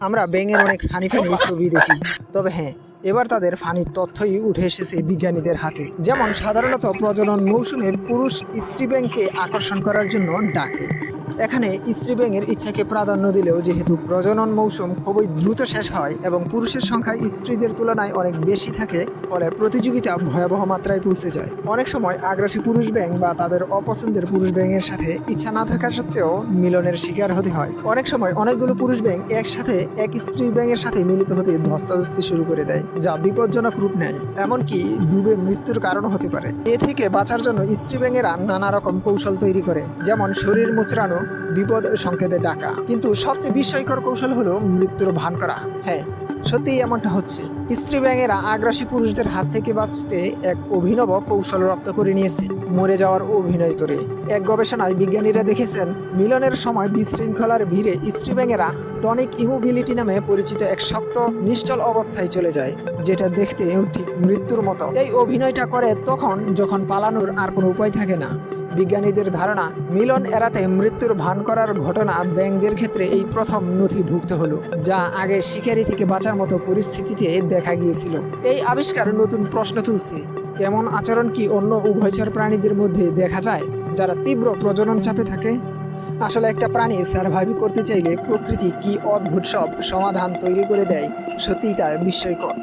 আমরা ব্যাঙের অনেক ফানি ফানি ছবি দেখি। তবে হ্যাঁ এবার তাদের ফানির তথ্যই উঠে এসেছে বিজ্ঞানীদের হাতে। যেমন সাধারণত প্রজনন মৌসুমে পুরুষ স্ত্রী ব্যাংকে আকর্ষণ করার জন্য ডাকে। এখানে স্ত্রী ব্যাঙের ইচ্ছাকে প্রাধান্য দিলেও যেহেতু প্রজনন মৌসুম খুবই দ্রুত শেষ হয় এবং পুরুষের সংখ্যা স্ত্রীদের তুলনায় অনেক বেশি থাকে, ফলে প্রতিযোগিতা ভয়াবহ মাত্রায় পৌঁছে যায়। অনেক সময় আগ্রাসী পুরুষ ব্যাঙ বা তাদের অপছন্দের পুরুষ ব্যাঙের সাথে ইচ্ছা না থাকা সত্ত্বেও মিলনের শিকার হতে হয়। অনেক সময় অনেকগুলো পুরুষ ব্যাঙ একসাথে এক স্ত্রী ব্যাঙের সাথে মিলিত হতে ধস্তাধস্তি শুরু করে দেয়, যা বিপজ্জনক রূপ নেয়। এমনকি ডুবে মৃত্যুর কারণ হতে পারে। এ থেকে বাঁচার জন্য স্ত্রী ব্যাঙেরা নানা রকম কৌশল তৈরি করে, যেমন শরীর মুচড়ানো বিপদ সংকেতে ডাকা। কিন্তু সবচেয়ে বিস্ময়কর কৌশল হলো মৃত্যুর ভান করা। হ্যাঁ সত্যিই এমনটা হচ্ছে। স্ত্রী ব্যাঙেরা আগ্রাসী পুরুষদের হাত থেকে বাঁচতে এক অভিনব কৌশল রপ্ত করে নিয়েছে, মরে যাওয়ার অভিনয় করে। এক গবেষণায় বিজ্ঞানীরা দেখেছেন, মিলনের সময় বিশৃঙ্খলার ভিড়ে স্ত্রী ব্যাঙেরা টনিক ইমোবিলিটি নামে পরিচিত এক শক্ত, নিশ্চল অবস্থায় চলে যায়, যেটা দেখতে ঠিক মৃত্যুর মতো। এই অভিনয়টা করে তখন যখন পালানোর আর কোনো উপায় থাকে না। বিজ্ঞানীদের ধারণা, মিলন এড়াতে মৃত্যুর ভান করার ঘটনা ব্যাংকদের ক্ষেত্রে এই প্রথম নথিভুক্ত হলো, যা আগে শিকারি থেকে বাঁচার মতো পরিস্থিতিতে দেখা গিয়েছিল। এই আবিষ্কার নতুন প্রশ্ন তুলছে, এমন আচরণ কি অন্য উভয়চর প্রাণীদের মধ্যে দেখা যায়, যারা তীব্র প্রজনন চাপে থাকে? আসলে একটা প্রাণী সার্ভাইভ করতে চাইলে প্রকৃতি কি অদ্ভুত সব সমাধান তৈরি করে দেয়, সত্যিই তা বিস্ময়কর।